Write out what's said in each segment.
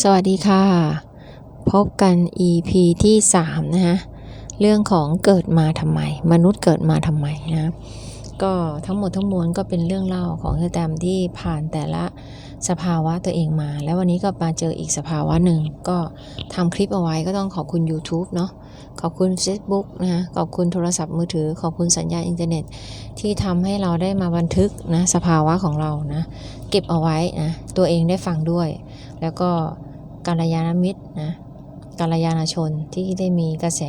สวัสดีค่ะ พบกัน EP ที่ 3 นะฮะเรื่องของเกิดมาทำไม มนุษย์เกิดมาทำไมนะก็ทั้งหมดทั้งมวลก็เป็นเรื่องเล่าของเธอแตมที่ผ่านแต่ละสภาวะตัวเองมา แล้ววันนี้ก็มาเจออีกสภาวะหนึ่ง ก็ทำคลิปเอาไว้ก็ต้องขอบคุณ YouTube เนาะขอบคุณ Facebook นะฮะขอบคุณโทรศัพท์มือถือ ขอบคุณสัญญาณอินเทอร์เน็ต ที่ทำให้เราได้มาบันทึกนะสภาวะของเรานะเก็บเอาไว้นะตัวเองได้ฟังด้วย แล้วก็กาลยานมิตรนะกาลยานชนที่ได้มีกระแส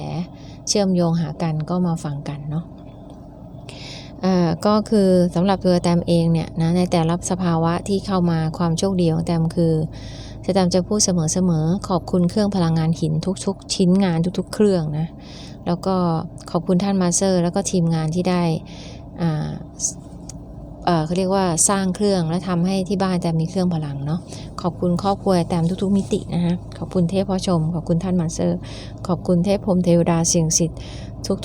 เชื่อมโยงหากันก็มาฟังกันเนาะอ่าก็คือสำหรับตัวแตมเองเนี่ยนะในแต่ละสภาวะที่เข้ามาความโชคดีของแตมคือแตมจะพูดเสมอๆขอบคุณเครื่องพลังงานหินทุกๆ ชิ้นงานทุกๆ เครื่องนะแล้วก็ขอบคุณท่านมาสเตอร์ แล้วก็ทีมงานที่ได้อ่า เขาเรียกว่าสร้างเครื่องและทำให้ที่บ้านแตมมีเครื่องพลังเนาะขอบคุณครอบครัวแตมทุกๆมิตินะฮะขอบคุณเทพพ่อชม ขอบคุณท่านมาสเตอร์ ขอบคุณเทพพรมเทวดาเสียงสิทธิ์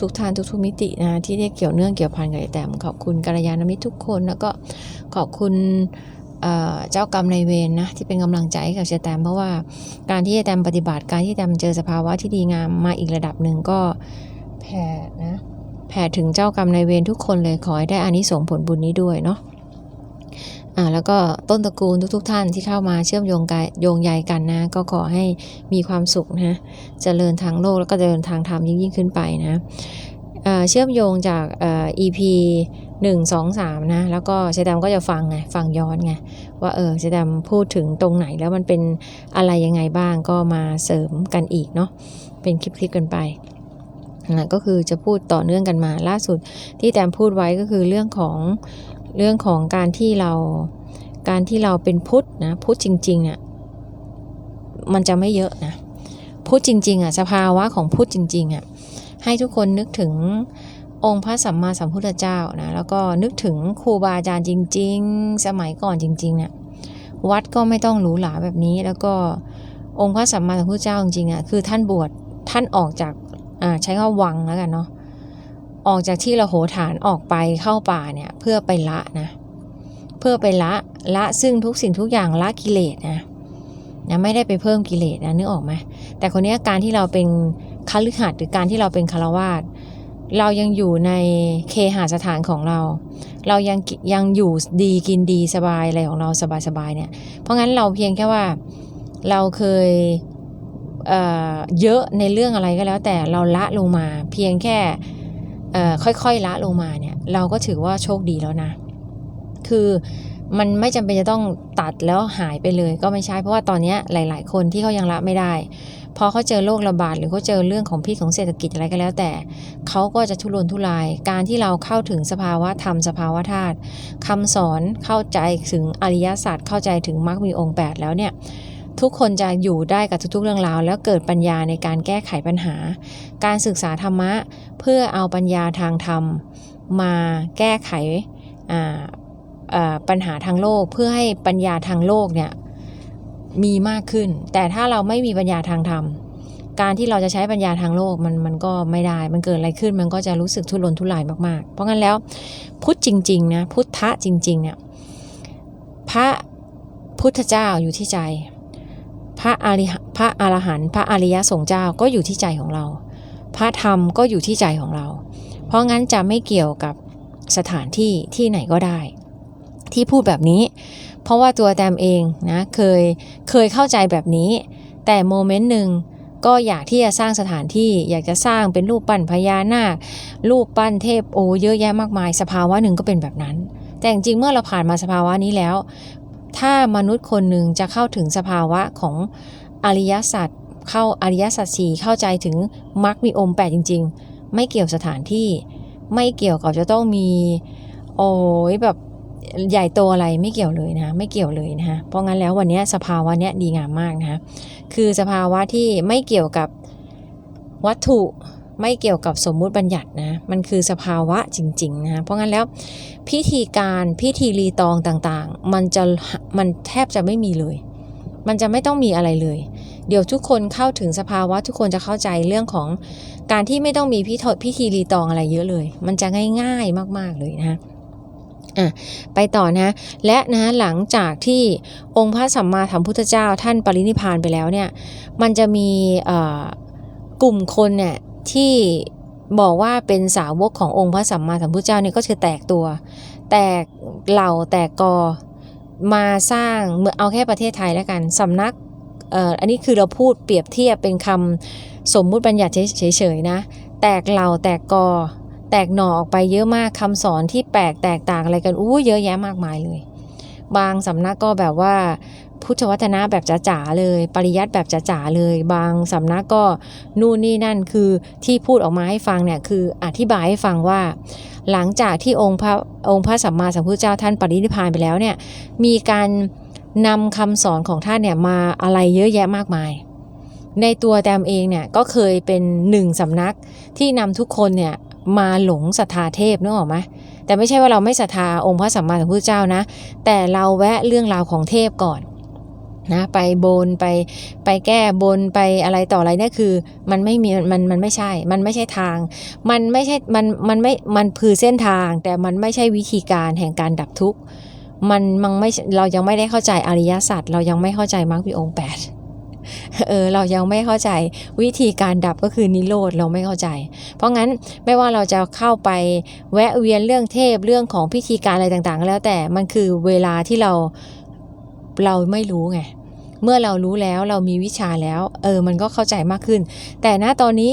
ทุกๆท่านทุกๆมิตินะที่ได้เกี่ยวเนื่องเกี่ยวพันกับไอ้แตมขอบคุณกัลยาณมิตรทุกคนแล้วก็ขอบคุณเจ้ากรรมในเวรนะที่เป็นกำลังใจให้กับเชแตมเพราะว่าการที่แตมปฏิบัติการที่แตมเจอสภาวะที่ดีงามมาอีกระดับหนึ่งก็แผ่นะ แผ่ถึงเจ้ากรรมนายเวรทุกคนเลยขอให้ได้อานิสงส์ผลบุญนี้ด้วยเนาะอ่าแล้วก็ต้นตระกูลทุก ๆ ท่านที่เข้ามาเชื่อมโยงกายโยงใยกันนะ ก็ขอให้มีความสุขนะเจริญทางโลกแล้วก็เจริญทางธรรมยิ่งยิ่งขึ้นไปนะอ่าเชื่อมโยงจากเอ่อ EP หนึ่งสองสามนะ แล้วก็เชดามก็จะฟังไงฟังย้อนไงว่าเออเชดามพูดถึงตรงไหนแล้วมันเป็นอะไรยังไงบ้างก็มาเสริมกันอีกเนาะเป็นคลิปๆกันไป นะก็คือจะพูดต่อเนื่องกันมาล่าสุดที่แตมพูดไว้ก็คือเรื่องของเรื่องของการที่เราการที่เราเป็นพุทธนะพุทธจริงๆเนี่ยมันจะไม่เยอะนะพุทธจริงๆอะสภาวะของพุทธจริงๆอะให้ทุกคนนึกถึงองค์พระสัมมาสัมพุทธเจ้านะแล้วก็นึกถึงครูบาอาจารย์จริง ๆ สมัยก่อนจริงๆเนี่ยวัดก็ไม่ต้องหรูหราแบบนี้ แล้วก็องค์พระสัมมาสัมพุทธเจ้าจริงๆอะคือท่านบวชท่านออกจาก ใช้คำวังแล้วกันเนาะออกจากที่เราโหฐานออกไปเข้าป่าเนี่ยเพื่อไปละนะเพื่อไปละละซึ่งทุกสิ่งทุกอย่างละกิเลสนะนะไม่ได้ไปเพิ่มกิเลสนะนึกออกไหมแต่คนนี้การที่เราเป็นคฤหัสถ์หรือการที่เราเป็นคารวาสเรายังอยู่ในเคหาสถานของเรา เรายังยังอยู่ดีกินดีสบายอะไรของเราสบายๆเนี่ย เพราะงั้นเราเพียงแค่ว่าเราเคย เเยอะในเรื่องอะไรก็แล้ว แต่เราละลงมา เพียงแค่ค่อยๆละลงมาเนี่ย เราก็ถือว่าโชคดีแล้วนะ คือมันไม่จำเป็นจะต้องตัดแล้วหายไปเลยก็ไม่ใช่ เพราะว่าตอนนี้หลาย ๆ คนที่เขายังละไม่ได้พอเขาเจอโรคระบาดหรือเขาเจอเรื่องของพิษของเศรษฐกิจอะไรก็แล้ว แต่เขาก็จะทุรนทุราย การที่เราเข้าถึงสภาวะธรรมสภาวะธาตุคำสอนเข้าใจถึงอริยศาสตร์เข้าใจถึงมรรคมีองค์ 8 แล้วเนี่ย ทุกคนจะอยู่ได้กับทุกๆ เรื่องราว แล้วเกิดปัญญาในการแก้ไขปัญหา การศึกษาธรรมะเพื่อเอาปัญญาทางธรรม มาแก้ไขปัญหาทางโลกเพื่อให้ปัญญาทางโลกเนี่ยมีมากขึ้น แต่ถ้าเราไม่มีปัญญาทางธรรม การที่เราจะใช้ปัญญาทางโลกมันมันก็ไม่ได้ มันเกิดอะไรขึ้นมันก็จะรู้สึกทุรนทุรายมากๆ เพราะงั้นแล้วพุทธจริงๆนะพุทธะจริงๆเนี่ยพระพุทธเจ้าอยู่ที่ใจ พระอริพระอรหันต์พระอริยสงฆ์เจ้าก็อยู่ที่ใจของเรา พระธรรมก็อยู่ที่ใจของเรา เพราะงั้นจะไม่เกี่ยวกับสถานที่ที่ไหนก็ได้ ที่พูดแบบนี้ เพราะว่าตัวแตมเองนะเคยเคยเข้าใจแบบนี้ แต่โมเมนต์หนึ่งก็อยากที่จะสร้างสถานที่อยากจะสร้างเป็นรูปปั้นพญานาครูปปั้นเทพโอเยอะแยะมากมาย สภาวะหนึ่งก็เป็นแบบนั้น แต่จริงเมื่อเราผ่านมาสภาวะนี้แล้ว ถ้ามนุษย์คนหนึ่งจะเข้าถึงสภาวะของอริยสัจเข้าอริยสัจสี่เข้าใจถึงมรรคมีองค์แปดจริง ๆ ไม่เกี่ยวสถานที่ ไม่เกี่ยวกับจะต้องมี โอ้ยแบบใหญ่โตอะไรไม่เกี่ยวเลยนะไม่เกี่ยวเลยนะคะเพราะงั้นแล้ววันนี้สภาวะเนี้ยดีงามมากนะคะคือสภาวะที่ไม่เกี่ยวกับวัตถุ ไม่เกี่ยวกับสมมุติบัญญัตินะ มันคือสภาวะจริงๆนะเพราะงั้นแล้วพิธีการพิธีรีตองต่างๆ มันจะมันแทบจะไม่มีเลย มันจะไม่ต้องมีอะไรเลย เดี๋ยวทุกคนเข้าถึงสภาวะทุกคนจะเข้าใจเรื่องของการที่ไม่ต้องมีพิธีพิธีรีตองอะไรเยอะเลย มันจะง่ายๆมากๆเลยนะอะไปต่อนะและนะหลังจากที่องค์พระสัมมาสัมพุทธเจ้าท่านปรินิพานไปแล้วเนี่ยมันจะมีกลุ่มคนเนี่ย ที่บอกว่าเป็นสาวกขององค์พระสัมมาสัมพุทธเจ้าเนี่ยก็คือแตกตัว แตกเหล่าแตกกอมาสร้างเมื่อเอาแค่ประเทศไทยแล้วกันสำนักเอ่ออันนี้คือเราพูดเปรียบเทียบเป็นคำสมมุติบัญญัติเฉยๆนะ แตกเหล่าแตกกอ แตกหน่อออกไปเยอะมากคำสอนที่แปลกแตกต่างอะไรกันอู้เยอะแยะมากมายเลย บางสำนักก็แบบว่า พุทธวัฒนะแบบจ๋าๆเลย ปริยัติแบบจ๋าๆเลย บางสำนักก็นู่นนี่นั่นคือที่พูดออกมาให้ฟังเนี่ยคืออธิบายให้ฟังว่า หลังจากที่องค์พระองค์พระสัมมาสัมพุทธเจ้าท่านปรินิพพานไปแล้วเนี่ยมีการนำคำสอนของท่านเนี่ยมาอะไรเยอะแยะมากมาย ในตัวแตมเองเนี่ยก็เคยเป็นหนึ่งสำนักที่นำทุกคนเนี่ยมาหลงศรัทธาเทพนึกออกไหมแต่ไม่ใช่ว่าเราไม่ศรัทธาองค์พระสัมมาสัมพุทธเจ้านะ แต่เราแวะเรื่องราวของเทพก่อน นะไปบนไปไปแก้บนไปอะไรต่ออะไรเนี่ยคือ มันไม่มีมันมันไม่ใช่ มันไม่ใช่ทาง มันไม่ใช่มันมันไม่มันคือเส้นทาง แต่มันไม่ใช่วิธีการแห่งการดับทุกข์มันมันไม่เรายังไม่ได้เข้าใจอริยสัจเรายังไม่เข้าใจมรรคมีองค์แปดเออเรายังไม่เข้าใจวิธีการดับก็คือนิโรธเราไม่เข้าใจ เพราะงั้นไม่ว่าเราจะเข้าไปแวะเวียนเรื่องเทพเรื่องของพิธีการอะไรต่างๆ แล้วแต่มันคือเวลาที่เราเราไม่รู้ไง เมื่อเรารู้แล้วเรามีวิชาแล้ว เออ มันก็เข้าใจมากขึ้น แต่ณตอนนี้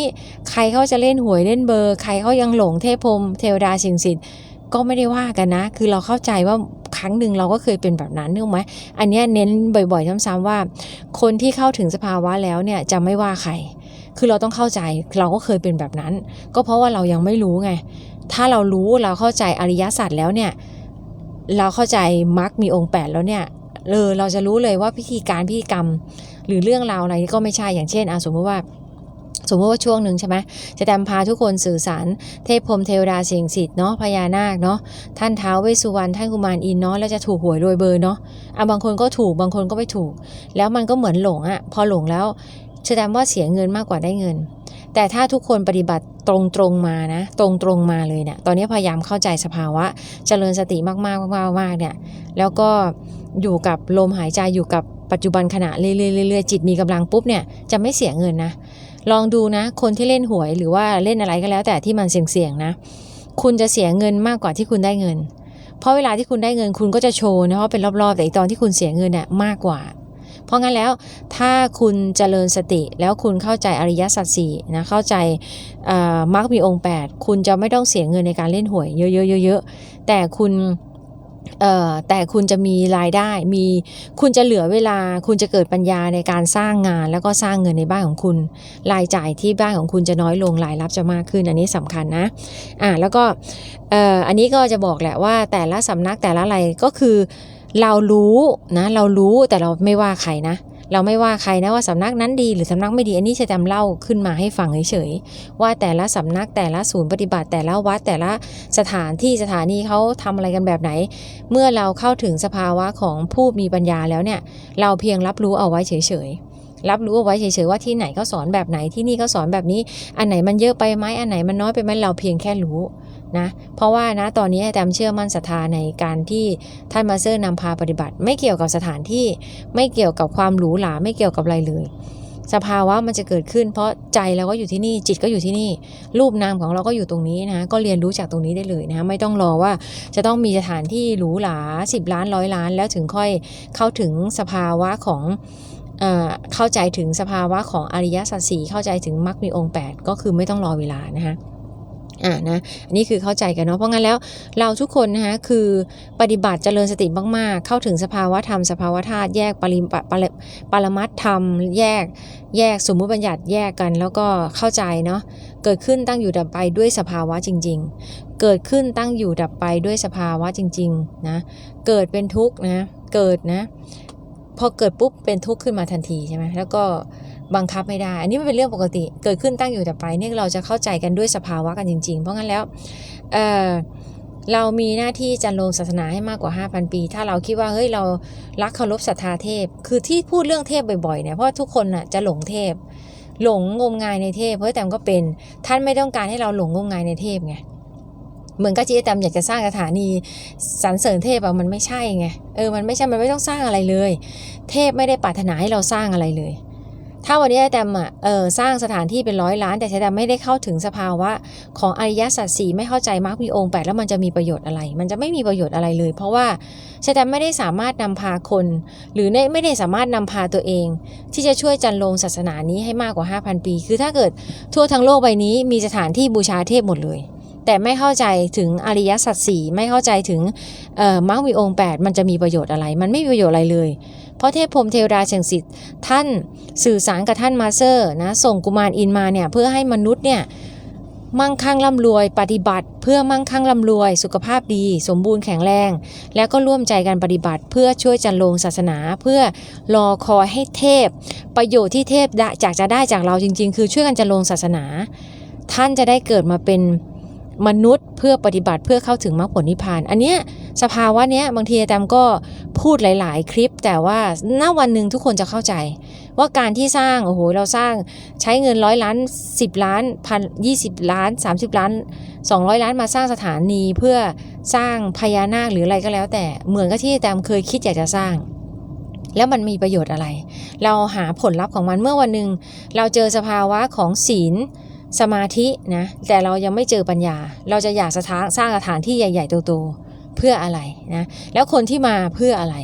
ใครเขาจะเล่นหวยเล่นเบอร์ ใครเขายังหลงเทพพรมเทวดาสิงศักดิ์สิทธิ์ก็ไม่ได้ว่ากันนะ คือเราเข้าใจว่าครั้งหนึ่งเราก็เคยเป็นแบบนั้นนึกไหมอันนี้เน้นบ่อยๆซ้ำๆว่า คนที่เข้าถึงสภาวะแล้วเนี่ยจะไม่ว่าใคร คือเราต้องเข้าใจเราก็เคยเป็นแบบนั้น ก็เพราะว่าเรายังไม่รู้ไง ถ้าเรารู้เราเข้าใจอริยสัจแล้วเนี่ย เราเข้าใจมรรคมีองค์แปดแล้วเนี่ย เออเราจะรู้เลยว่าพิธีการพิธีกรรม หรือเรื่องราวอะไรก็ไม่ใช่อย่างเช่นอสมมติว่าสมมติว่าช่วงหนึ่งใช่ไหมจะแตมพาทุกคนสื่อสาร เทพพรมเทวดาสิ่งศักดิ์สิทธิ์เนาะพญานาคเนาะท่านเท้าเวสุวรรณท่านกุมารอินเนาะแล้วจะถูกหวยโดยเบอร์เนาะอะบางคนก็ถูกบางคนก็ไม่ถูก แล้วมันก็เหมือนหลงอะ่ะพอหลงแล้วแสดงว่าเสียเงินมากกว่าได้เงิน แต่ถ้าทุกคนปฏิบัติตรงตรงมานะ ตรงตรงมาเลยเนี่ยตอนนี้พยายามเข้าใจสภาวะ เจริญสติมากๆมากๆมากๆเนี่ยแล้วก็ อยู่กับลมหายใจอยู่กับปัจจุบันขณะเรื่อยๆจิตมีกำลังปุ๊บเนี่ยจะไม่เสียเงินนะ ลองดูนะ คนที่เล่นหวยหรือว่าเล่นอะไรก็แล้ว แต่ที่มันเสี่ยงๆนะ คุณจะเสียเงินมากกว่าที่คุณได้เงิน เพราะเวลาที่คุณได้เงินคุณก็จะโชว์นะเพราะเป็นรอบๆ แต่อีกตอนที่คุณเสียเงินเนี่ยมากกว่า เพราะงั้นแล้วถ้าคุณเจริญสติแล้วคุณเข้าใจอริยสัจสี่นะเข้าใจมรรคมีองค์ 8 คุณจะไม่ต้องเสียเงินในการเล่นหวยเยอะๆๆๆแต่คุณ แต่คุณจะมีรายได้มีคุณจะเหลือเวลา คุณจะเกิดปัญญาในการสร้างงาน แล้วก็สร้างเงินในบ้านของคุณ รายจ่ายที่บ้านของคุณจะน้อยลงรายรับจะมากขึ้น อันนี้สำคัญนะอ่าแล้วก็อ่ออันนี้ก็จะบอกแหละว่าแต่ละสำนักแต่ละอะไรก็คือเรารู้นะเรารู้แต่เราไม่ว่าใครนะ เราไม่ว่าใครนะว่าสำนักนั้นดีหรือสำนักไม่ดีอันนี้จะจำเล่าขึ้นมาให้ฟังเฉยๆว่าแต่ละสำนักแต่ละศูนย์ปฏิบัติแต่ละวัดแต่ละสถานที่สถานีเขาทำอะไรกันแบบไหน เมื่อเราเข้าถึงสภาวะของผู้มีปัญญาแล้วเนี่ย เราเพียงรับรู้เอาไว้เฉยๆ รับรู้เอาไว้เฉยๆว่าที่ไหนเขาสอนแบบไหนที่นี่เขาสอนแบบนี้ อันไหนมันเยอะไปไหมอันไหนมันน้อยไปไหมเราเพียงแค่รู้นะเพราะว่านะตอนนี้แตมเชื่อมั่นศรัทธาในการที่ท่านมาเซอร์นำพาปฏิบัติ ไม่เกี่ยวกับสถานที่ไม่เกี่ยวกับความหรูหราไม่เกี่ยวกับอะไรเลย สภาวะมันจะเกิดขึ้น เพราะใจเราก็อยู่ที่นี่จิตก็อยู่ที่นี่ รูปนามของเราก็อยู่ตรงนี้นะก็เรียนรู้จากตรงนี้ได้เลยนะไม่ต้องรอว่าจะต้องมีสถานที่หรูหรา10 ล้านร้อยล้าน แล้วถึงค่อยเข้าถึงสภาวะของ เข้าใจถึงสภาวะของอริยสัจสี่เข้าใจถึงมรรคมีองค์ 8 ก็คือไม่ต้องรอเวลานะคะอ่านะอันนี้คือเข้าใจกันเนาะเพราะงั้นแล้วเราทุกคนนะคะคือปฏิบัติเจริญสติมากๆ เข้าถึงสภาวะธรรมสภาวะธาตุแยกปริมปะปรปรมัตธรรม แยกแยกสมมุติบัญญัติแยกกัน แล้วก็เข้าใจเนาะเกิดขึ้นตั้งอยู่ดับไปด้วยสภาวะจริง ๆ เกิดขึ้นตั้งอยู่ดับไปด้วยสภาวะจริงๆนะเกิดเป็นทุกข์นะเกิดนะ พอเกิดปุ๊บเป็นทุกข์ขึ้นมาทันทีใช่ไหมแล้วก็บังคับไม่ได้ อันนี้มันเป็นเรื่องปกติ เกิดขึ้นตั้งอยู่ดับไปเนี่ยเราจะเข้าใจกันด้วยสภาวะกันจริง ๆ เพราะงั้นแล้วเเรามีหน้าที่จันลงศาสนาให้มากกว่า 5,000 ปี ถ้าเราคิดว่าเฮ้ยเรารักเคารพศรัทธาเทพ คือที่พูดเรื่องเทพบ่อยๆเนี่ยเพราะทุกคนน่ะจะหลงเทพ หลงงมงายในเทพ เพราะแต่ก็เป็นท่านไม่ต้องการให้เราหลงงมงายในเทพไง เหมือนกับจีแตมอยากจะสร้างสถานีสรรเสริญเทพอะมันไม่ใช่ไงเออมันไม่ใช่มันไม่ต้องสร้างอะไรเลย เทพไม่ได้ปรารถนาให้เราสร้างอะไรเลย ถ้าวันนี้แตมอะเออสร้างสถานที่เป็นร้อยล้าน แต่แตมไม่ได้เข้าถึงสภาวะของอริยสัจสี่ไม่เข้าใจมรรคมีองค์แปดแล้วมันจะมีประโยชน์อะไร มันจะไม่มีประโยชน์อะไรเลย เพราะว่าแตมไม่ได้สามารถนำพาคน หรือไม่ได้สามารถนำพาตัวเอง ที่จะช่วยจันลงศาสนานี้ให้มากกว่า 5,000 ปี คือถ้าเกิดทั่วทั้งโลกใบนี้มีสถานที่บูชาเทพหมดเลย แต่ไม่เข้าใจถึงอริยสัจสี่ไม่เข้าใจถึงมรรคมีองค์8มันจะมีประโยชน์อะไร มันไม่มีประโยชน์อะไรเลย เพราะเทพพรมเทวดาเชิงสิทธิ์ท่านสื่อสารกับท่านมาเซอร์นะส่งกุมารอินมาเนี่ยเพื่อให้มนุษย์เนี่ยมั่งคั่งร่ำรวย ปฏิบัติ เพื่อมั่งคั่งร่ำรวย สุขภาพดี สมบูรณ์แข็งแรง แล้วก็ร่วมใจกันปฏิบัติ เพื่อช่วยจันลงศาสนา เพื่อรอคอยให้เทพ ประโยชน์ที่เทพจากจะได้จากเราจริง ๆ คือช่วยกันจันลงศาสนา ท่านจะได้เกิดมาเป็น มนุษย์เพื่อปฏิบัติเพื่อเข้าถึงมรรคผลนิพพาน อันเนี้ยสภาวะเนี้ยบางทีอาจารย์ก็พูดหลาย ๆ คลิป แต่ว่าณวันหนึ่งทุกคนจะเข้าใจ ว่าการที่สร้างโอ้โหเราสร้างใช้เงินร้อยล้าน10ล้านพันยี่สิบล้าน30ล้าน200ล้านมาสร้างสถานีเพื่อสร้างพญานาคหรืออะไรก็แล้ว แต่เหมือนกับที่อาจารย์เคยคิดอยากจะสร้างแล้วมันมีประโยชน์อะไร เราหาผลลัพธ์ของมันเมื่อวันหนึ่งเราเจอสภาวะของศีล สมาธินะแต่เรายังไม่เจอปัญญา เราจะอยากสถานสร้างสถานที่ใหญ่ๆโตๆเพื่ออะไรนะแล้วคนที่มาเพื่ออะไร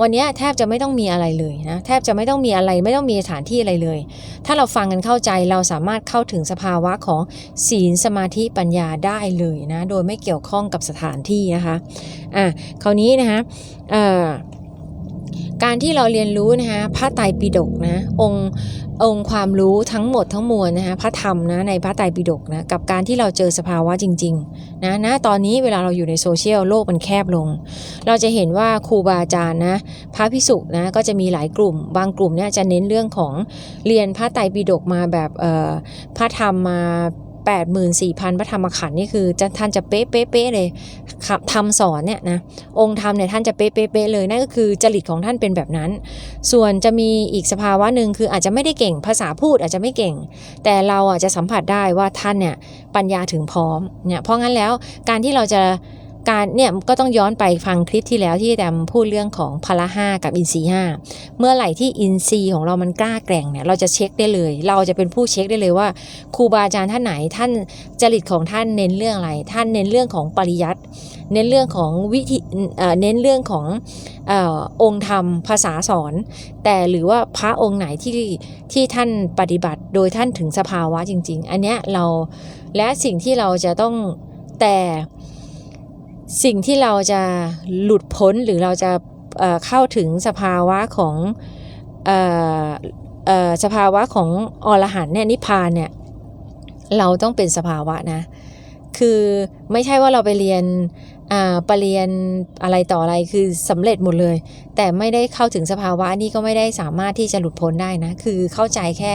วันนี้แทบจะไม่ต้องมีอะไรเลยนะแทบจะไม่ต้องมีอะไรไม่ต้องมีสถานที่อะไรเลย ถ้าเราฟังกันเข้าใจเราสามารถเข้าถึงสภาวะของศีลสมาธิปัญญาได้เลยนะโดยไม่เกี่ยวข้องกับสถานที่นะคะอะคราวนี้นะคะเอ่อ การที่เราเรียนรู้นะคะพระไตรปิฎกนะองค์องค์ความรู้ทั้งหมดทั้งมวลนะคะพระธรรมนะในพระไตรปิฎกนะกับการที่เราเจอสภาวะจริงๆนะนะตอนนี้เวลาเราอยู่ในโซเชียลโลกมันแคบลง เราจะเห็นว่าครูบาอาจารย์นะพระพิสุนะก็จะมีหลายกลุ่ม บางกลุ่มเนี่ยจะเน้นเรื่องของเรียนพระไตรปิฎกมาแบบเออพระธรรมมา 84,000 พระธรรมขันธ์นี่คือจะท่านจะเป๊ะเป๊ะเป๊ะเลยทำสอนเนี่ยนะองค์ธรรมเนี่ยท่านจะเป๊ะเป๊ะเป๊ะเลยนั่นก็คือจริตของท่านเป็นแบบนั้น ส่วนจะมีอีกสภาวะหนึ่งคืออาจจะไม่ได้เก่งภาษาพูดอาจจะไม่เก่ง แต่เราอาจจะสัมผัสได้ว่าท่านเนี่ยปัญญาถึงพร้อมเนี่ยเพราะงั้นแล้วการที่เราจะ การเนี่ยก็ต้องย้อนไปฟังคลิปที่แล้วที่แดมพูดเรื่องของพละห้ากับอินทรีห้าเมื่อไหร่ที่อินทรีของเรามันกล้าแกร่งเนี่ยเราจะเช็คได้เลย เราจะเป็นผู้เช็คได้เลยว่าครูบาอาจารย์ท่านไหนท่านจริตของท่านเน้นเรื่องอะไร ท่านเน้นเรื่องของปริยัติเน้นเรื่องของวิธีเน้นเรื่องของออองค์ธรรมภาษาสอน แต่หรือว่าพระองค์ไหนที่ที่ท่านปฏิบัติโดยท่านถึงสภาวะจริง ๆ อันเนี้ยเราและสิ่งที่เราจะต้องแต่ สิ่งที่เราจะหลุดพ้นหรือเราจะเเข้าถึงสภาวะของออสภาวะของอรหันต์เนี่ยนิพพานเนี่ยเราต้องเป็นสภาวะนะ คือไม่ใช่ว่าเราไปเรียน ปรริญญาอะไรต่ออะไรคือสำเร็จหมดเลย แต่ไม่ได้เข้าถึงสภาวะนี่ก็ไม่ได้สามารถที่จะหลุดพ้นได้นะ คือเข้าใจแค่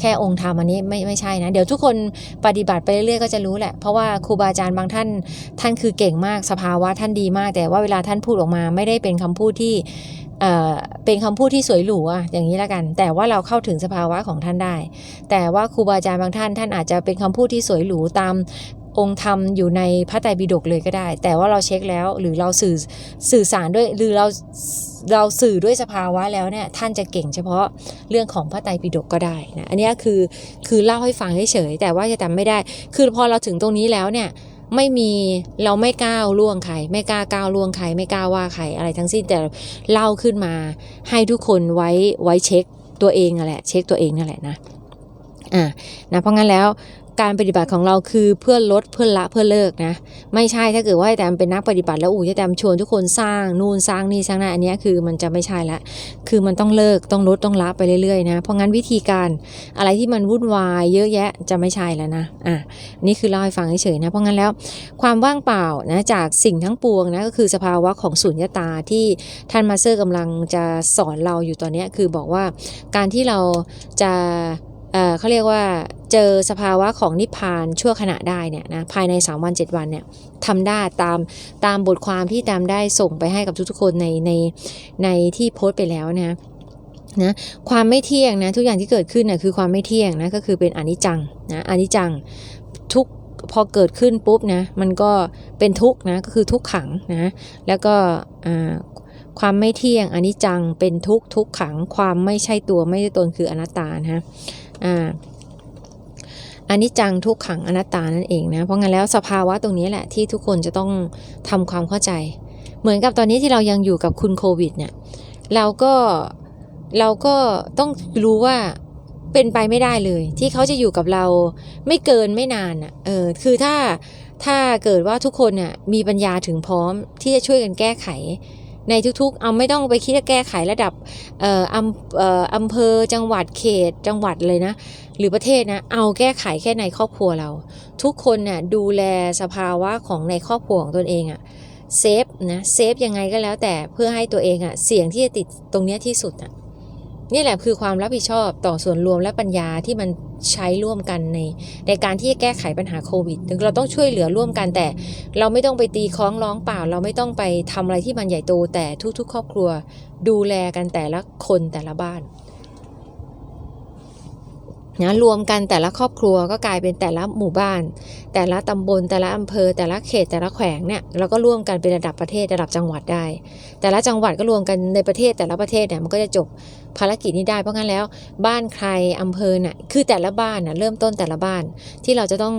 แค่องค์ธรรมอันนี้ไม่ไม่ใช่นะ เดี๋ยวทุกคนปฏิบัติไปเรื่อยๆก็จะรู้แหละ เพราะว่าครูบาอาจารย์บางท่าน ท่านคือเก่งมากสภาวะท่านดีมาก แต่ว่าเวลาท่านพูดออกมา ไม่ได้เป็นคำพูดที่เอ่อเป็นคำพูดที่สวยหรูอะอย่างนี้ละกัน แต่ว่าเราเข้าถึงสภาวะของท่านได้ แต่ว่าครูบาอาจารย์บางท่าน ท่านอาจจะเป็นคำพูดที่สวยหรูตาม องค์ธรรมอยู่ในพระไตรปิฎกเลยก็ได้ แต่ว่าเราเช็คแล้วหรือเราสื่อสื่อสารด้วยหรือเราเราสื่อด้วยสภาวะแล้วเนี่ยท่านจะเก่งเฉพาะเรื่องของพระไตรปิฎกก็ได้นะอันนี้คือคือเล่าให้ฟังเฉยๆแต่ว่าจะจำไม่ได้ คือพอเราถึงตรงนี้แล้วเนี่ยไม่มีเราไม่ก้าวล่วงใคร ไม่กล้าก้าวล่วงใคร ไม่กล้าว่าใครอะไรทั้งสิ้นแต่เล่าขึ้นมาให้ทุกคนไว้ไว้เช็คตัวเองนั่นแหละ เช็คตัวเองนั่นแหละนะอ่านะเพราะงั้นแล้ว การปฏิบัติของเราคือเพื่อลดเพื่อละเพื่อเลิกนะ ไม่ใช่ถ้าเกิดว่าแต่เป็นนักปฏิบัติแล้วอู๋จะแตมชวนทุกคนสร้างนู่นสร้างนี่สร้างนั่นอันนี้คือมันจะไม่ใช่ละ คือมันต้องเลิกต้องลดต้องละไปเรื่อยๆนะเพราะงั้นวิธีการอะไรที่มันวุ่นวายเยอะแยะจะไม่ใช่แล้วนะอะนี่คือเล่าให้ฟังเฉยๆนะเพราะงั้นแล้วความว่างเปล่านะจากสิ่งทั้งปวงนะก็คือสภาวะของสุญญตาที่ท่านมาเตอร์กำลังจะสอนเราอยู่ตอนนี้คือบอกว่าการที่เราจะ เขาเรียกว่าเจอสภาวะของนิพพานชั่วขณะได้เนี่ยนะภายใน 3 วัน 7 วันเนี่ยทำได้ตามตามบทความที่ตามได้ส่งไปให้กับทุกๆคนในในในที่โพสต์ไปแล้วนะนะความไม่เที่ยงนะทุกอย่างที่เกิดขึ้นนะคือความไม่เที่ยงนะก็คือเป็นอนิจจังนะอนิจจังทุกพอเกิดขึ้นปุ๊บนะมันก็เป็นทุกนะก็คือทุกขังนะแล้วก็ความไม่เที่ยงอนิจจังเป็นทุกทุกขัง ความไม่ใช่ตัวไม่ใช่ตนคืออนัตตานะฮะ อ่าอนิจจังทุกขังอนัตตานั่นเองนะ เพราะงั้นแล้วสภาวะตรงนี้แหละที่ทุกคนจะต้องทำความเข้าใจ เหมือนกับตอนนี้ที่เรายังอยู่กับคุณโควิดเนี่ย เราก็เราก็ต้องรู้ว่าเป็นไปไม่ได้เลย ที่เขาจะอยู่กับเราไม่เกินไม่นานอะ เออ คือถ้าถ้าเกิดว่าทุกคนเนี่ยมีปัญญาถึงพร้อมที่จะช่วยกันแก้ไข ในทุกๆ เอาไม่ต้องไปคิดจะแก้ไขระดับเอ่ออำเอ่ออำเภอจังหวัดเขตจังหวัดเลยนะ หรือประเทศนะ เอาแก้ไขแค่ในครอบครัวเรา ทุกคนน่ะดูแลสภาวะของในครอบครัวของตนเองอะเซฟนะเซฟยังไงก็แล้วแต่เพื่อให้ตัวเองอะเสี่ยงที่จะติดตรงเนี้ยที่สุดอะนี่แหละคือความรับผิดชอบต่อส่วนรวมและปัญญาที่มัน ใช้ร่วมกันใน ในการที่จะแก้ไขปัญหาโควิดเราต้องช่วยเหลือร่วมกันแต่ เราไม่ต้องไปตีคล้องร้องเปล่า เราไม่ต้องไปทำอะไรที่มันใหญ่โตแต่ทุกๆ ครอบครัว ดูแลกันแต่ละคนแต่ละบ้าน นะรวมกันแต่ละครอบครัวก็กลายเป็นแต่ละหมู่บ้าน แต่ละตำบล แต่ละอำเภอ แต่ละเขตแต่ละแขวงเนี่ยเราก็ร่วมกันเป็นระดับประเทศระดับจังหวัดได้ แต่ละจังหวัดก็รวมกันในประเทศแต่ละประเทศเนี่ยมันก็จะจบภารกิจนี้ได้เพราะงั้นแล้ว บ้านใครอำเภอน่ะคือแต่ละบ้านน่ะเริ่มต้นแต่ละบ้าน ที่เราจะต้อง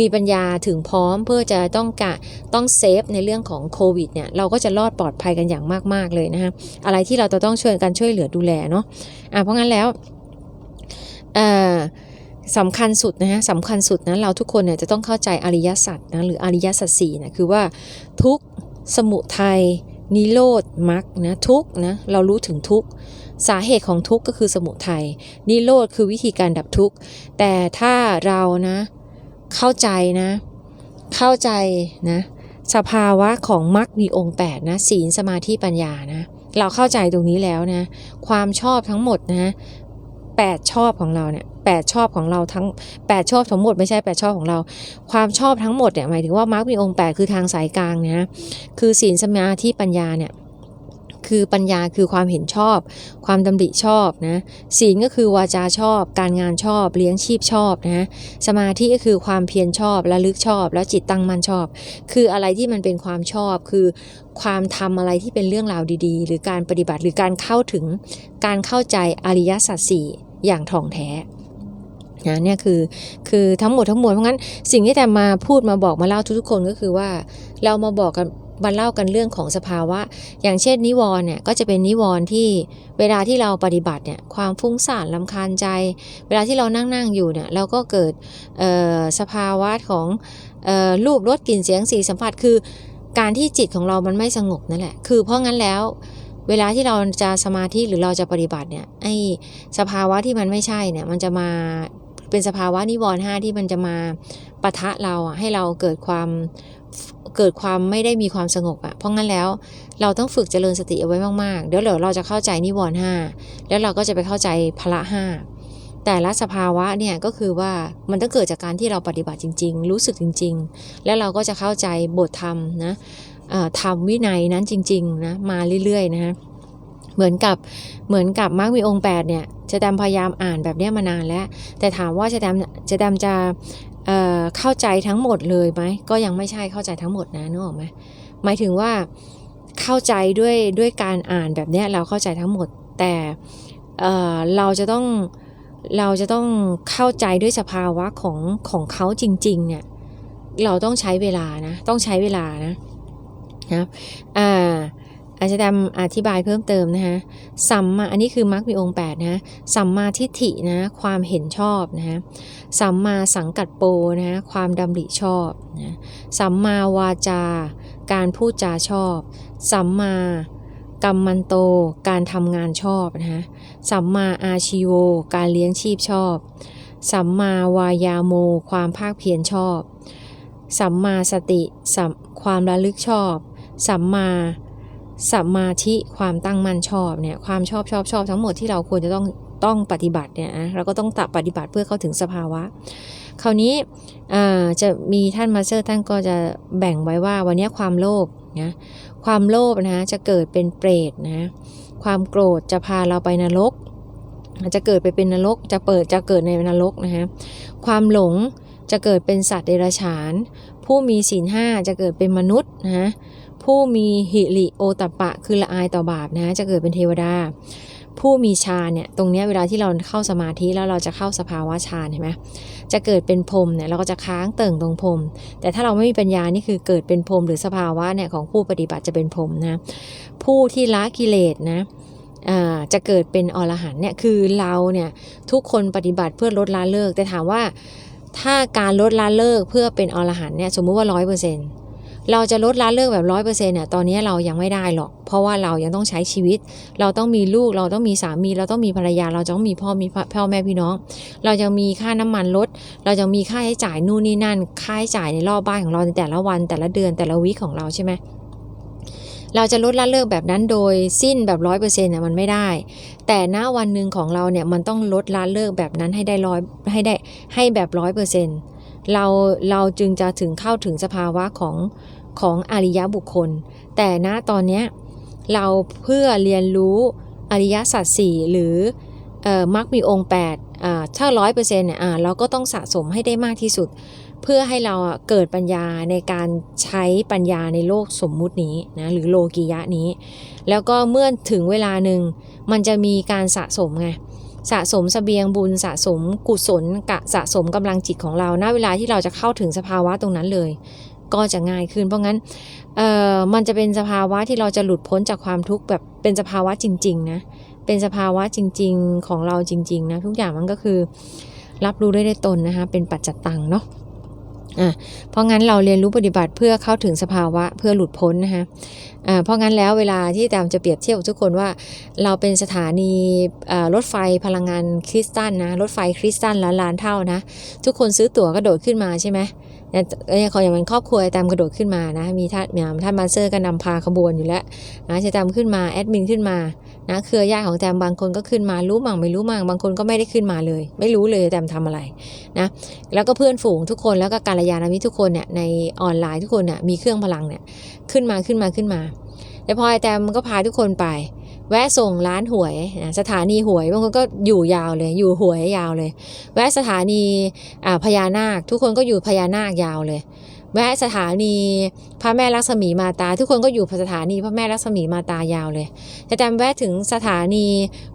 มีปัญญาถึงพร้อม เพื่อจะต้องกะต้องเซฟในเรื่องของโควิดเนี่ยเราก็จะรอดปลอดภัยกันอย่างมากๆเลยนะคะอะไรที่เราจะต้องช่วยกันช่วยเหลือดูแลเนาะอะเพราะงั้นแล้ว สำคัญสุดนะฮะสำคัญสุดนะเราทุกคนเนี่ยจะต้องเข้าใจอริยสัจนะหรืออริยสัจสี่นะคือว่าทุกสมุทัยนิโรธมรรคนะทุกนะเรารู้ถึงทุกสาเหตุของทุกก็คือสมุทัยนิโรธคือวิธีการดับทุกแต่ถ้าเรานะเข้าใจนะเข้าใจนะสภาวะของมรรคมีองค์8นะศีลสมาธิปัญญานะเราเข้าใจตรงนี้แล้วนะความชอบทั้งหมดนะ แปดชอบของเราเนี่ยแปดชอบของเราทั้งแปดชอบทั้งหมดไม่ใช่แปดชอบของเรา ความชอบทั้งหมดเนี่ยหมายถึงว่ามรรคมีองค์แปดคือทางสายกลางเนี่ยนะคือศีลสมาธิปัญญาเนี่ย คือปัญญาคือความเห็นชอบ ความดำริชอบนะศีลก็คือวาจาชอบ การงานชอบ เลี้ยงชีพชอบนะสมาธิก็คือความเพียรชอบและลึกชอบ แล้วจิตตั้งมั่นชอบ คืออะไรที่มันเป็นความชอบคือความทำอะไรที่เป็นเรื่องราวดีๆ หรือการปฏิบัติหรือการเข้าถึงการเข้าใจอริยสัจสี่อย่างถ่องแท้นะเนี่ยคือคือทั้งหมดทั้งมวลเพราะงั้นสิ่งที่แต่มาพูดมาบอกมาเล่าทุกๆคนก็คือว่าเรามาบอกกัน มาเล่ากันเรื่องของสภาวะ อย่างเช่นนิวรณ์เนี่ยก็จะเป็นนิวรณ์ที่เวลาที่เราปฏิบัติเนี่ยความฟุ้งซ่านลำคาญใจ เวลาที่เรานั่งนั่งอยู่เนี่ยเราก็เกิดสภาวะของรูปรสกลิ่นเสียงสีสัมผัสคือการที่จิตของเรามันไม่สงบนั่นแหละ คือเพราะงั้นแล้ว เวลาที่เราจะสมาธิหรือเราจะปฏิบัติเนี่ยไอ้สภาวะที่มันไม่ใช่เนี่ยมันจะมาเป็นสภาวะนิวรณ์ห้าที่มันจะมาปะทะเราอะให้เราเกิดความ เกิดความไม่ได้มีความสงบอะเพราะงั้นแล้วเราต้องฝึกเจริญสติเอาไว้มากๆ เดี๋ยวเดี๋ยวเราจะเข้าใจนิวรณ์ห้าแล้วเราก็จะไปเข้าใจพละห้าแต่ละสภาวะเนี่ยก็คือว่ามันต้องเกิดจากการที่เราปฏิบัติจริง ๆ รู้สึกจริง ๆ แล้วเราก็จะเข้าใจบทธรรมนะทำวินัยนั้นจริงๆนะมาเรื่อยๆนะฮะเหมือนกับเหมือนกับมรรคมีองค์แปดเนี่ยจะดำพยายามอ่านแบบนี้มานานแล้ว แต่ถามว่าจะดำจะดำจะ เเข้าใจทั้งหมดเลยไหมก็ยังไม่ใช่เข้าใจทั้งหมดนะนึกออกไหมหมายถึงว่าเข้าใจด้วยด้วยการอ่านแบบนี้เราเข้าใจทั้งหมด แต่เเราจะต้องเราจะต้องเข้าใจด้วยสภาวะของของเขาจริง ๆ เนี่ย เราต้องใช้เวลานะ ต้องใช้เวลานะนะอ่า อาจารย์อธิบายเพิ่มเติมนะคะสัมมาอันนี้คือมรรคมีองค์8นะสัมมาทิฏฐินะความเห็นชอบนะสัมมาสังกัดโปนะความดำริชอบนะสัมมาวาจาการพูดจาชอบ สัมมากรรมันโต การทำงานชอบนะสัมมาอาชีโว การเลี้ยงชีพชอบ สัมมาวายาโม ความภาคเพียรชอบ สัมมาสติสัมความระลึกชอบ สัมมา สัมมาธิความตั้งมั่นชอบเนี่ยความชอบชอบชอบทั้งหมดที่เราควรจะต้องต้องปฏิบัติเนี่ยนะเราก็ต้องตัดปฏิบัติเพื่อเข้าถึงสภาวะ คราวนี้จะมีท่านมาสเตอร์ท่านก็จะแบ่งไว้ว่าวันนี้ความโลภนะความโลภนะจะเกิดเป็นเปรตนะความโกรธจะพาเราไปนรกจะเกิดไปเป็นนรกจะเปิดจะเกิดในนรกนะฮะความหลงจะเกิดเป็นสัตว์เดรัจฉาน ผู้มีศีลห้าจะเกิดเป็นมนุษย์นะผู้มีหิริโอตปะคือละอายต่อบาปนะจะเกิดเป็นเทวดา ผู้มีฌานเนี่ยตรงนี้เวลาที่เราเข้าสมาธิแล้วเราจะเข้าสภาวะฌานเห็นไหมจะเกิดเป็นพรมเนี่ยเราก็จะค้างเติ่งตรงพรมแต่ถ้าเราไม่มีปัญญานี่คือเกิดเป็นพรมหรือสภาวะเนี่ยของผู้ปฏิบัติจะเป็นพรมนะผู้ที่ละกิเลสนะจะเกิดเป็นอรหันเนี่ยคือเราเนี่ยทุกคนปฏิบัติเพื่อลดละเลิก แต่ถามว่า ถ้าการลดละเลิกเพื่อเป็นอรหันเนี่ยสมมุติว่าร้อยเปอร์เซ็นต์เราจะลดละเลิกแบบร้อยเปอร์เซ็นต์เนี่ยตอนนี้เรายังไม่ได้หรอก เพราะว่าเรายังต้องใช้ชีวิต เราต้องมีลูกเราต้องมีสามี เราต้องมีภรรยา เราจะต้องมีพ่อมีพ่อแม่พี่น้อง เราจะมีค่าน้ำมันรถเราจะมีค่าใช้จ่ายนู่นนี่นั่น ค่าใช้จ่ายในรอบบ้านของเราในแต่ละวันแต่ละเดือนแต่ละวีคของเราใช่ไหม เราจะลดละเลิกแบบนั้นโดยสิ้นแบบร้อยเปอร์เซ็นต์เนี่ยมันไม่ได้ แต่ณวันหนึ่งของเราเนี่ยมันต้องลดละเลิกแบบนั้นให้ได้ร้อยให้ได้ให้แบบร้อยเปอร์เซ็นต์เราเราจึงจะถึงเข้าถึงสภาวะของของอริยบุคคล แต่ณตอนเนี้ยเราเพื่อเรียนรู้อริยสัจสี่หรือออมรรคมีองค์8อ่าถ้าร้อยเปอร์เซ็นต์เนี่ยอ่าเราก็ต้องสะสมให้ได้มากที่สุด เพื่อให้เราเกิดปัญญาในการใช้ปัญญาในโลกสมมุตินี้นะหรือโลกียะนี้ แล้วก็เมื่อถึงเวลาหนึ่งมันจะมีการสะสมไงสะสมสเสบียงบุญสะสมกุศลกะสะสมกำลังจิตของเรา ณ เวลาที่เราจะเข้าถึงสภาวะตรงนั้นเลย ก็จะง่ายขึ้น เพราะงั้นเอ่อมันจะเป็นสภาวะที่เราจะหลุดพ้นจากความทุกข์แบบเป็นสภาวะจริงๆนะ เป็นสภาวะจริง ๆ ของเราจริง ๆ นะ ทุกอย่างมันก็คือ รับรู้ได้ด้วยตนนะคะ เป็นปัจจตังเนาะ อะเพราะงั้นเราเรียนรู้ปฏิบัติเพื่อเข้าถึงสภาวะเพื่อหลุดพ้นนะคะอ่าเพราะงั้นแล้วเวลาที่ตามจะเปรียบเทียบกับทุกคนว่า เราเป็นสถานีอ่ารถไฟพลังงานคริสตัลนะรถไฟคริสตัลล้านล้านเท่านะ ทุกคนซื้อตั๋วก็โดดขึ้นมาใช่ไหม เนี่ยเขาอย่างเป็นครอบครัวตามกระโดดขึ้นมานะมีท่านมีท่านมาเซอร์ก็นำพาขบวนอยู่แล้วนะจะตามขึ้นมาแอดมินขึ้นมานะเครือญาติของแตมบางคนก็ขึ้นมารู้มั่งไม่รู้มั่งบางคนก็ไม่ได้ขึ้นมาเลย ไม่รู้เลยแตมทำอะไรนะแล้วก็เพื่อนฝูงทุกคนแล้วก็การยานามิตรทุกคนเนี่ยในออนไลน์ทุกคนเนี่ยมีเครื่องพลังเนี่ยขึ้นมาขึ้นมาขึ้นมาแต่พอไอแตมก็พาทุกคนไป แวะส่งร้านหวยนะสถานีหวยบางคนก็อยู่ยาวเลย อยู่หวยยาวเลย แวะสถานีอ่าพญานาค ทุกคนก็อยู่พญานาคยาวเลย แวะสถานีพระแม่ลักษมีมาตา ทุกคนก็อยู่สถานีพระแม่ลักษมีมาตายาวเลยแต่แตมแวะถึงสถานี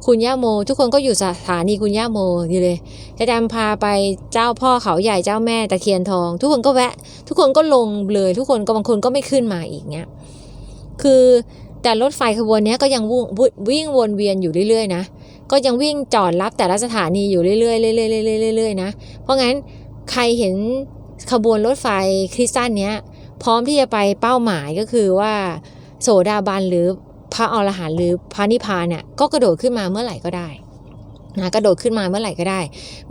คุณย่าโม ทุกคนก็อยู่สถานีคุณย่าโมอยู่เลยจะจำพาไปเจ้าพ่อเขาใหญ่เจ้าแม่ตะเคียนทอง ทุกคนก็แวะ ทุกคนก็ลงเลย ทุกคนก็บางคนก็ไม่ขึ้นมาอีกเนี้ยคือ แต่รถไฟขบวนนี้ก็ยังวิ่งวิ่งวนเวียนอยู่เรื่อยๆนะก็ยังวิ่งจอดรับแต่ละสถานีอยู่เรื่อยๆเรื่อยๆเรื่อยๆนะเพราะงั้นใครเห็นขบวนรถไฟคริสตันเนี้ยพร้อมที่จะไปเป้าหมายก็คือว่า โสดาบันหรือพระอรหันต์หรือพระนิพพานเนี่ยก็กระโดดขึ้นมาเมื่อไหร่ก็ได้ นะกระโดดขึ้นมาเมื่อไหร่ก็ได้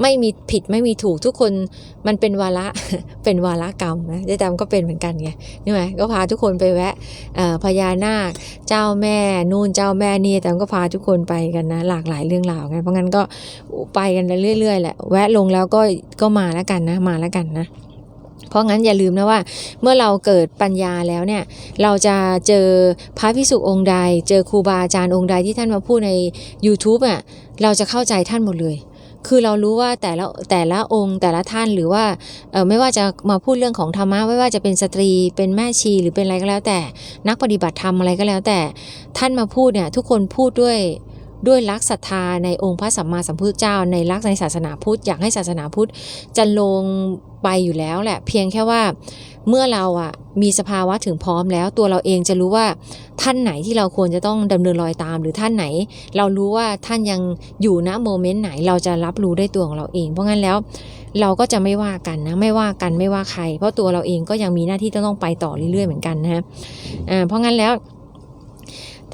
ไม่มีผิดไม่มีถูกทุกคนมันเป็นวาระเป็นวาระกรรมนะเจ๊ดำก็เป็นเหมือนกันไงนี่ไหมก็พาทุกคนไปแวะพญานาค เจ้าแม่นู่นเจ้าแม่นี่แต่ก็พาทุกคนไปกันนะ หลากหลายเรื่องราวกันเพราะงั้นก็ไปกันเรื่อยๆแหละแวะลงแล้วก็ก็มาแล้วกันนะมาแล้วกันนะ เพราะงั้นอย่าลืมนะว่า เมื่อเราเกิดปัญญาแล้วเนี่ยเราจะเจอพระพิสุองค์ใด เจอครูบาอาจารย์องค์ใดที่ท่านมาพูดใน YouTube อะเราจะเข้าใจท่านหมดเลย คือเรารู้ว่าแต่ละแต่ละองค์แต่ละท่านหรือว่าเออไม่ว่าจะมาพูดเรื่องของธรรมะไม่ว่าจะเป็นสตรีเป็นแม่ชีหรือเป็นอะไรก็แล้วแต่นักปฏิบัติธรรมอะไรก็แล้วแต่ท่านมาพูดเนี่ยทุกคนพูดด้วย ด้วยรักศรัทธาในองค์พระสัมมาสัมพุทธเจ้า ในรักในศาสนาพุทธอยากให้ศาสนาพุทธจะลงไปอยู่แล้วแหละ เพียงแค่ว่าเมื่อเราอะมีสภาวะถึงพร้อมแล้ว ตัวเราเองจะรู้ว่าท่านไหนที่เราควรจะต้องดำเนินรอยตาม หรือท่านไหน เรารู้ว่าท่านยังอยู่ณโมเมนต์ไหนเราจะรับรู้ได้ตัวของเราเอง เพราะงั้นแล้วเราก็จะไม่ว่ากันนะไม่ว่ากันไม่ว่าใคร เพราะตัวเราเองก็ยังมีหน้าที่ต้องไปต่อเรื่อยๆเหมือนกันนะฮะเพราะงั้นแล้ว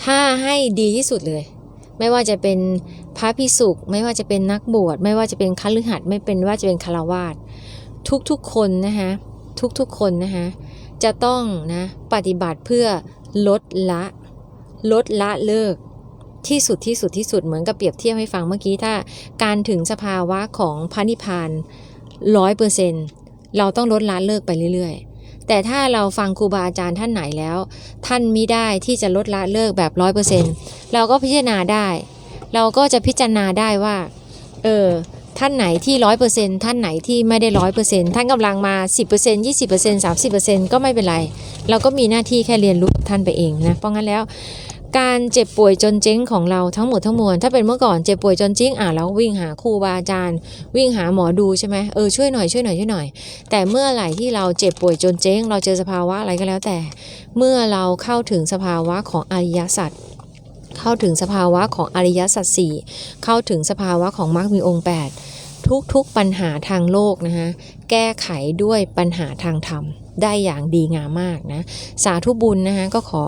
ถ้าให้ดีที่สุดเลย ไม่ว่าจะเป็นพระพิสุกไม่ว่าจะเป็นนักบวชไม่ว่าจะเป็นคฤหัสไม่เป็นว่าจะเป็นคารวาสทุกๆคนนะคะทุกๆคนนะคะจะต้องนะปฏิบัติเพื่อลดละลดละเลิกที่สุดที่สุดที่สุดเหมือนกับเปรียบเทียบให้ฟังเมื่อกี้ถ้าการถึงสภาวะของพระนิพพานร้อยเปอร์เซ็นเราต้องลดละเลิกไปเรื่อยๆ แต่ถ้าเราฟังครูบาอาจารย์ท่านไหนแล้ว ท่านมิได้ที่จะลดละเลิกแบบร้อยเปอร์เซ็นเราก็พิจารณาได้ เราก็จะพิจารณาได้ว่า เออ ท่านไหนที่ร้อยเปอร์เซ็นท่านไหนที่ไม่ได้ร้อยเปอร์เซ็นท่านกำลังมาสิบเปอร์เซ็นยี่สิบเปอร์เซ็นสามสิบเปอร์เซ็นก็ไม่เป็นไร เราก็มีหน้าที่แค่เรียนรู้กับท่านไปเองนะ เพราะงั้นแล้ว การเจ็บป่วยจนเจ๊งของเราทั้งหมดทั้งมวลถ้าเป็นเมื่อก่อนเจ็บป่วยจนเจ๊งอะเราวิ่งหาครูบาอาจารย์ วิ่งหาหมอดูใช่ไหมเออช่วยหน่อยช่วยหน่อยช่วยหน่อย แต่เมื่อไหร่ที่เราเจ็บป่วยจนเจ๊ง เราเจอสภาวะอะไรก็แล้วแต่ เมื่อเราเข้าถึงสภาวะของอริยสัจเข้าถึงสภาวะของอริยสัจสี่เข้าถึงสภาวะของมรรคมีองค์ 8 ทุกๆปัญหาทางโลกนะคะแก้ไขด้วยปัญหาทางธรรม ได้อย่างดีงามมากนะสาธุบุญนะคะก็ขอ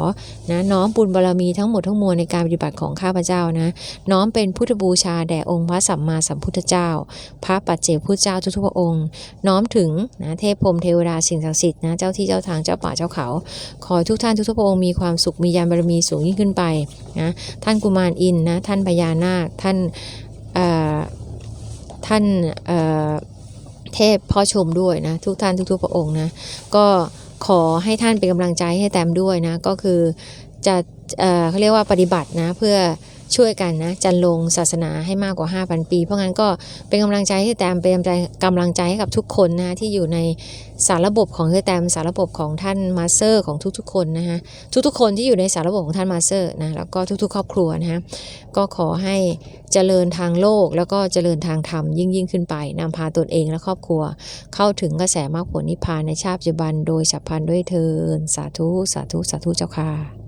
นะน้อมบุญบารรมีทั้งหมดทั้งมวลในการปฏิบัติของข้าพเจ้านะน้อมเป็นพุทธบูชาแด่องค์พระสัมมาสัมพุทธเจ้า พระปัจเจกพุทธเจ้าทุกๆพระองค์ น้อมถึงนะเทพพรมเทวดาสิ่งศักดิ์สิทธิ์นะเจ้าที่เจ้าทางเจ้าป่าเจ้าเขา ขอทุกท่านทุกๆพระองค์มีความสุขมียานบารมีสูงยิ่งขึ้นไปนะท่านกุมารอินนะท่านพญานาคท่านเอ่อท่าน เทพพ่อชมด้วยนะ ทุกท่านทุกๆพระองค์นะ ก็ขอให้ท่านเป็นกำลังใจให้แต้มด้วยนะ ก็คือจะเอเขาเรียกว่าปฏิบัตินะเพื่อ ช่วยกันนะจันลงศาสนาให้มากกว่า 5,000 ปี เพราะงั้นก็เป็นกำลังใจให้แตมเป็นกำลังใจกำลังใจให้กับทุกคนนะที่อยู่ในสารระบบของเฮแตมสารระบบของท่านมาสเตอร์ของทุกๆ คนนะฮะทุกๆ คนที่อยู่ในสารระบบของท่านมาสเตอร์นะแล้วก็ทุกๆ ครอบครัวนะฮะก็ขอให้เจริญทางโลกแล้วก็เจริญทางธรรมยิ่งยิ่งขึ้นไปนำพาตนเองและครอบครัว เข้าถึงกระแสมรรคผลนิพพานในชาติปัจจุบัน โดยฉับพลันด้วยเทินสาธุสาธุสาธุเจ้าค่ะ